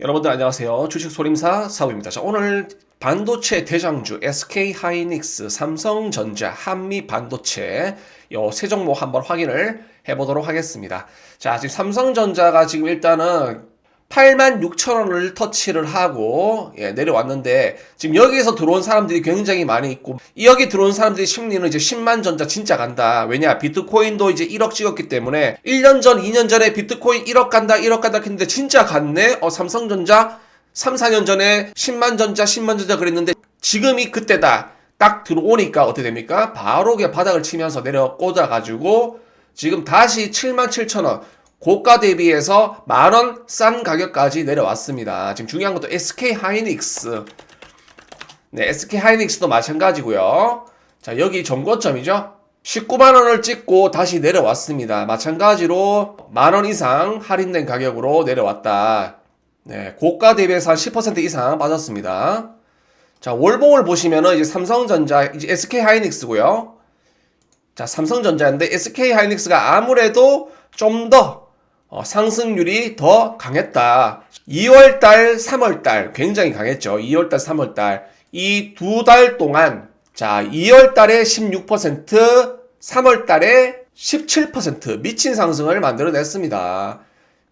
여러분들 안녕하세요. 주식 소림사 사부입니다. 자, 오늘 반도체 대장주 SK 하이닉스, 삼성전자, 한미 반도체 요세 종목 한번 확인을 해보도록 하겠습니다. 자, 지금 삼성전자가 지금 일단은 8만 6천 원을 터치를 하고 예, 내려왔는데 지금 여기에서 들어온 사람들이 굉장히 많이 있고 여기 들어온 사람들이 심리는 이제 10만 전자 진짜 간다. 왜냐 비트코인도 이제 1억 찍었기 때문에 1년 전, 2년 전에 비트코인 1억 간다, 1억 간다 했는데 진짜 갔네. 어 삼성전자 3, 4년 전에 10만 전자, 10만 전자 그랬는데 지금이 그때다. 딱 들어오니까 어떻게 됩니까? 바로 그냥 바닥을 치면서 내려 꽂아가지고 지금 다시 7만 7천 원. 고가 대비해서 만원 싼 가격까지 내려왔습니다. 지금 중요한 것도 SK 하이닉스. 네, SK 하이닉스도 마찬가지고요. 자, 여기 정고점이죠. 19만 원을 찍고 다시 내려왔습니다. 마찬가지로 만원 이상 할인된 가격으로 내려왔다. 네, 고가 대비해서 한 10% 이상 빠졌습니다. 자, 월봉을 보시면은 이제 삼성전자, 이제 SK 하이닉스고요. 자, 삼성전자인데 SK 하이닉스가 아무래도 좀더 어, 상승률이 더 강했다. 2월달, 3월달 굉장히 강했죠. 2월달, 3월달 이 두 달 동안 자 2월달에 16%, 3월달에 17% 미친 상승을 만들어냈습니다.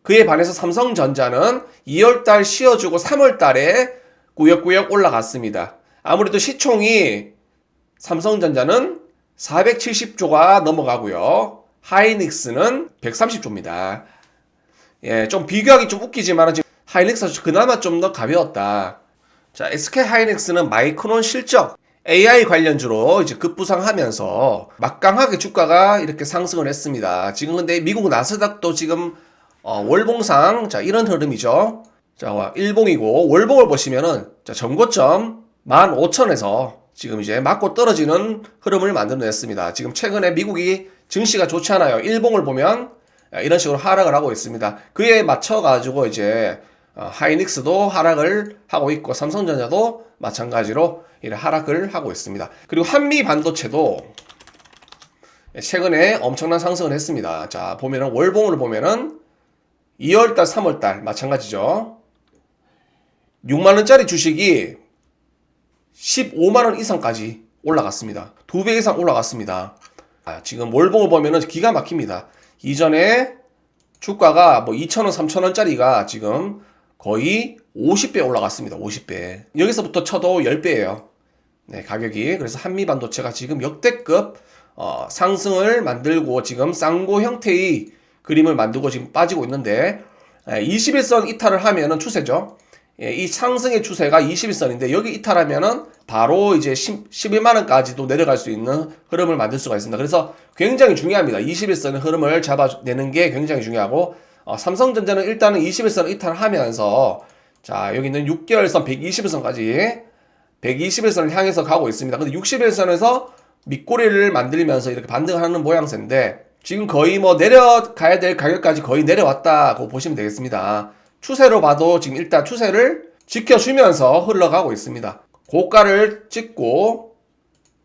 그에 반해서 삼성전자는 2월달 쉬어주고 3월달에 꾸역꾸역 올라갔습니다. 아무래도 시총이 삼성전자는 470조가 넘어가고요. 하이닉스는 130조입니다. 예, 좀 비교하기 좀 웃기지만 지금 하이닉스가 그나마 좀 더 가벼웠다. 자, SK 하이닉스는 마이크론 실적 AI 관련주로 이제 급부상하면서 막강하게 주가가 이렇게 상승을 했습니다. 지금 근데 미국 나스닥도 지금 어, 월봉상 자 이런 흐름이죠. 자, 일봉이고 월봉을 보시면은 자, 전고점 15,000에서 지금 이제 맞고 떨어지는 흐름을 만들어냈습니다. 지금 최근에 미국이 증시가 좋지 않아요. 일봉을 보면 이런 식으로 하락을 하고 있습니다. 그에 맞춰가지고 이제 어, 하이닉스도 하락을 하고 있고 삼성전자도 마찬가지로 이런 하락을 하고 있습니다. 그리고 한미 반도체도 최근에 엄청난 상승을 했습니다. 자 보면은 월봉을 보면은 2월달, 3월달 마찬가지죠. 6만 원짜리 주식이 15만 원 이상까지 올라갔습니다. 두 배 이상 올라갔습니다. 아, 지금 월봉을 보면은 기가 막힙니다. 이전에 주가가 뭐 2,000원, 3,000원짜리가 지금 거의 50배 올라갔습니다. 50배. 여기서부터 쳐도 10배예요. 네, 가격이. 그래서 한미 반도체가 지금 역대급 어, 상승을 만들고 지금 쌍고 형태의 그림을 만들고 지금 빠지고 있는데 21선 이탈을 하면은 추세죠. 예, 이 상승의 추세가 21선인데 여기 이탈하면은 바로 이제 10, 11만 원까지도 내려갈 수 있는 흐름을 만들 수가 있습니다. 그래서 굉장히 중요합니다. 21선의 흐름을 잡아내는 게 굉장히 중요하고 어, 삼성전자는 일단은 21선 이탈하면서 자 여기 있는 6개월선 121선까지 121선을 향해서 가고 있습니다. 근데 61선에서 밑꼬리를 만들면서 이렇게 반등하는 모양새인데 지금 거의 뭐 내려가야 될 가격까지 거의 내려왔다고 보시면 되겠습니다. 추세로 봐도 지금 일단 추세를 지켜주면서 흘러가고 있습니다. 고가를 찍고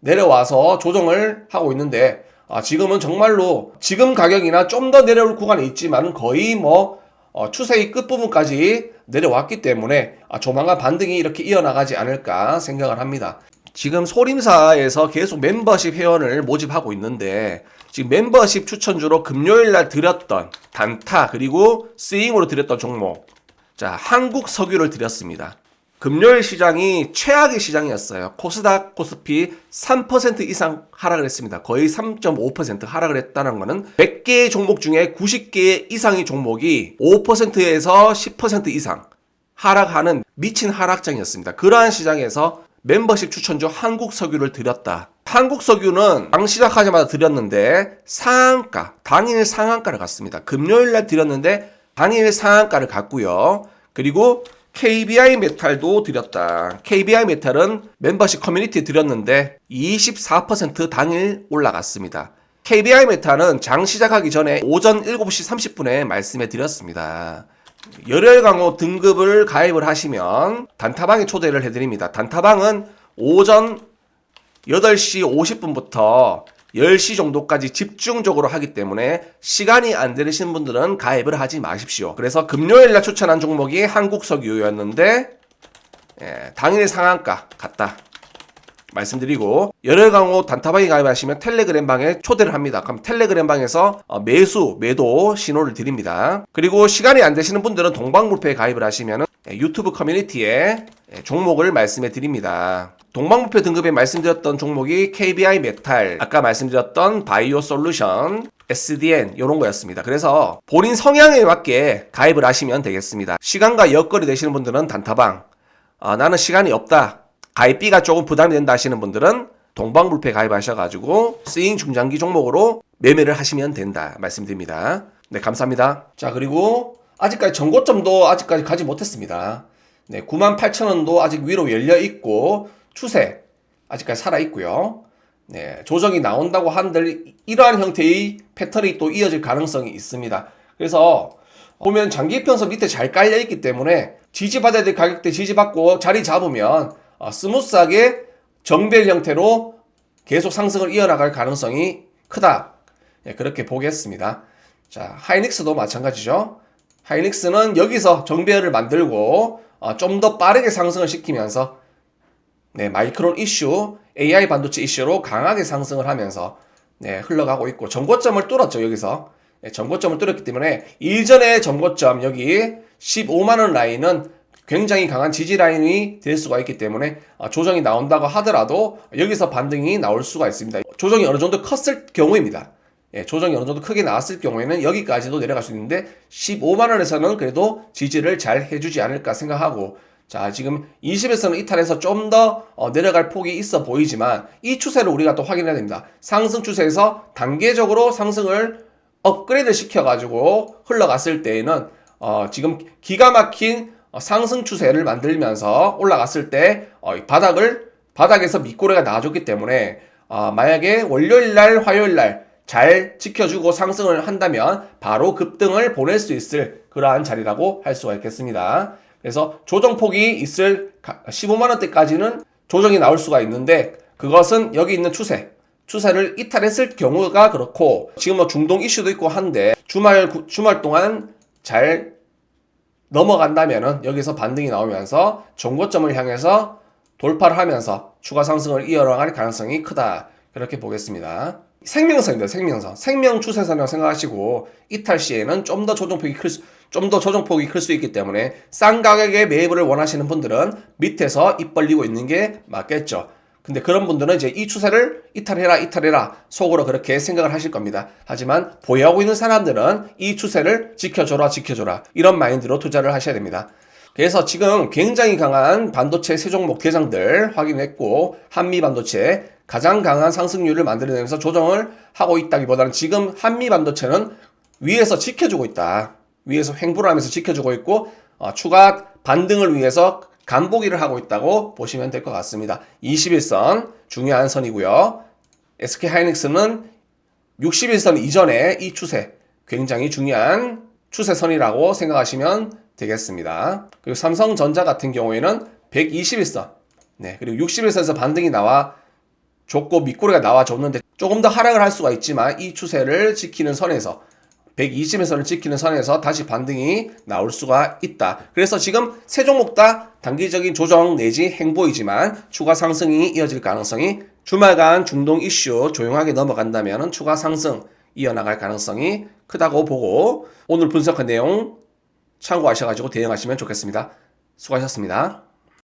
내려와서 조정을 하고 있는데 아, 지금은 정말로 지금 가격이나 좀 더 내려올 구간에 있지만 거의 뭐 어, 추세의 끝부분까지 내려왔기 때문에 아, 조만간 반등이 이렇게 이어나가지 않을까 생각을 합니다. 지금 소림사에서 계속 멤버십 회원을 모집하고 있는데 지금 멤버십 추천주로 금요일 날 드렸던 단타 그리고 스윙으로 드렸던 종목 자 한국 석유를 드렸습니다. 금요일 시장이 최악의 시장이었어요. 코스닥, 코스피 3% 이상 하락을 했습니다. 거의 3.5% 하락을 했다는 것은 100개의 종목 중에 90개 이상의 종목이 5%에서 10% 이상 하락하는 미친 하락장이었습니다. 그러한 시장에서 멤버십 추천주 한국석유를 드렸다. 한국석유는 당 시작하자마자 드렸는데 상한가, 당일 상한가를 갔습니다. 금요일 날 드렸는데 당일 상한가를 갔고요. 그리고 KBI 메탈도 드렸다. KBI 메탈은 멤버십 커뮤니티에 드렸는데 24% 당일 올라갔습니다. KBI 메탈은 장 시작하기 전에 오전 7시 30분에 말씀해 드렸습니다. 열혈 강호 등급을 가입을 하시면 단타방에 초대를 해드립니다. 단타방은 오전 8시 50분부터 10시 정도까지 집중적으로 하기 때문에 시간이 안 되시는 분들은 가입을 하지 마십시오. 그래서 금요일 날 추천한 종목이 한국석유였는데 예, 당일 상한가 같다. 말씀드리고 열혈 강호 단타방에 가입하시면 텔레그램 방에 초대를 합니다. 그럼 텔레그램 방에서 어, 매수, 매도 신호를 드립니다. 그리고 시간이 안 되시는 분들은 동방불패에 가입을 하시면 유튜브 커뮤니티에 예, 종목을 말씀해 드립니다. 동방불패 등급에 말씀드렸던 종목이 KBI 메탈, 아까 말씀드렸던 바이오 솔루션, SDN 이런 거였습니다. 그래서 본인 성향에 맞게 가입을 하시면 되겠습니다. 시간과 여건이 되시는 분들은 단타방, 아, 나는 시간이 없다. 가입비가 조금 부담이 된다 하시는 분들은 동방불패 가입하셔가지고 스윙 중장기 종목으로 매매를 하시면 된다 말씀드립니다. 네 감사합니다. 자 그리고 아직까지 전고점도 아직까지 가지 못했습니다. 네 98,000원도 아직 위로 열려 있고 추세 아직까지 살아 있고요. 네 조정이 나온다고 한들 이러한 형태의 패턴이 또 이어질 가능성이 있습니다. 그래서 보면 장기 편서 밑에 잘 깔려 있기 때문에 지지받아야 될 가격대 지지받고 자리 잡으면 어, 스무스하게 정벨 형태로 계속 상승을 이어나갈 가능성이 크다. 예, 그렇게 보겠습니다. 자, 하이닉스도 마찬가지죠. 하이닉스는 여기서 정배열을 만들고 어, 좀 더 빠르게 상승을 시키면서 네, 마이크론 이슈, AI 반도체 이슈로 강하게 상승을 하면서 네, 흘러가고 있고 정고점을 뚫었죠, 여기서. 네, 정고점을 뚫었기 때문에 일전의 정고점 여기 15만 원 라인은 굉장히 강한 지지 라인이 될 수가 있기 때문에 아, 조정이 나온다고 하더라도 여기서 반등이 나올 수가 있습니다. 조정이 어느 정도 컸을 경우입니다. 예, 조정이 어느 정도 크게 나왔을 경우에는 여기까지도 내려갈 수 있는데 15만 원에서는 그래도 지지를 잘 해주지 않을까 생각하고 자 지금 20에서는 이탈해서 좀더 어, 내려갈 폭이 있어 보이지만 이 추세를 우리가 또 확인해야 됩니다. 상승 추세에서 단계적으로 상승을 업그레이드 시켜가지고 흘러갔을 때에는 어, 지금 기가 막힌 어, 상승 추세를 만들면서 올라갔을 때 어, 바닥을 바닥에서 밑고래가 나와줬기 때문에 어, 만약에 월요일 날, 화요일 날 잘 지켜주고 상승을 한다면 바로 급등을 보낼 수 있을 그러한 자리라고 할 수가 있겠습니다. 그래서 조정폭이 있을 15만 원대까지는 조정이 나올 수가 있는데 그것은 여기 있는 추세 추세를 이탈했을 경우가 그렇고 지금 뭐 중동 이슈도 있고 한데 주말 주말 동안 잘 넘어간다면은 여기서 반등이 나오면서 정고점을 향해서 돌파를 하면서 추가 상승을 이어나갈 가능성이 크다. 그렇게 보겠습니다. 생명선입니다. 생명선. 생명 추세선이라고 생각하시고 이탈 시에는 좀 더 조정폭이 클 수, 좀 더 조정폭이 클 수 있기 때문에 싼 가격에 매입을 원하시는 분들은 밑에서 입 벌리고 있는 게 맞겠죠. 근데 그런 분들은 이제 이 추세를 이탈해라, 이탈해라, 속으로 그렇게 생각을 하실 겁니다. 하지만 보유하고 있는 사람들은 이 추세를 지켜줘라, 지켜줘라. 이런 마인드로 투자를 하셔야 됩니다. 그래서 지금 굉장히 강한 반도체 세 종목 대장들 확인했고, 한미 반도체 가장 강한 상승률을 만들어내면서 조정을 하고 있다기보다는 지금 한미 반도체는 위에서 지켜주고 있다. 위에서 횡보를 하면서 지켜주고 있고, 어, 추가 반등을 위해서 간보기를 하고 있다고 보시면 될 것 같습니다. 21선 중요한 선이고요. SK 하이닉스는 61선 이전에 이 추세 굉장히 중요한 추세선이라고 생각하시면 되겠습니다. 그리고 삼성전자 같은 경우에는 121선 네, 그리고 61선에서 반등이 나와 줬고 밑꼬리가 나와줬는데 조금 더 하락을 할 수가 있지만 이 추세를 지키는 선에서 120에서를 지키는 선에서 다시 반등이 나올 수가 있다. 그래서 지금 세 종목 다 단기적인 조정 내지 행보이지만 추가 상승이 이어질 가능성이 주말간 중동 이슈 조용하게 넘어간다면 추가 상승 이어나갈 가능성이 크다고 보고 오늘 분석한 내용 참고하셔가지고 대응하시면 좋겠습니다. 수고하셨습니다.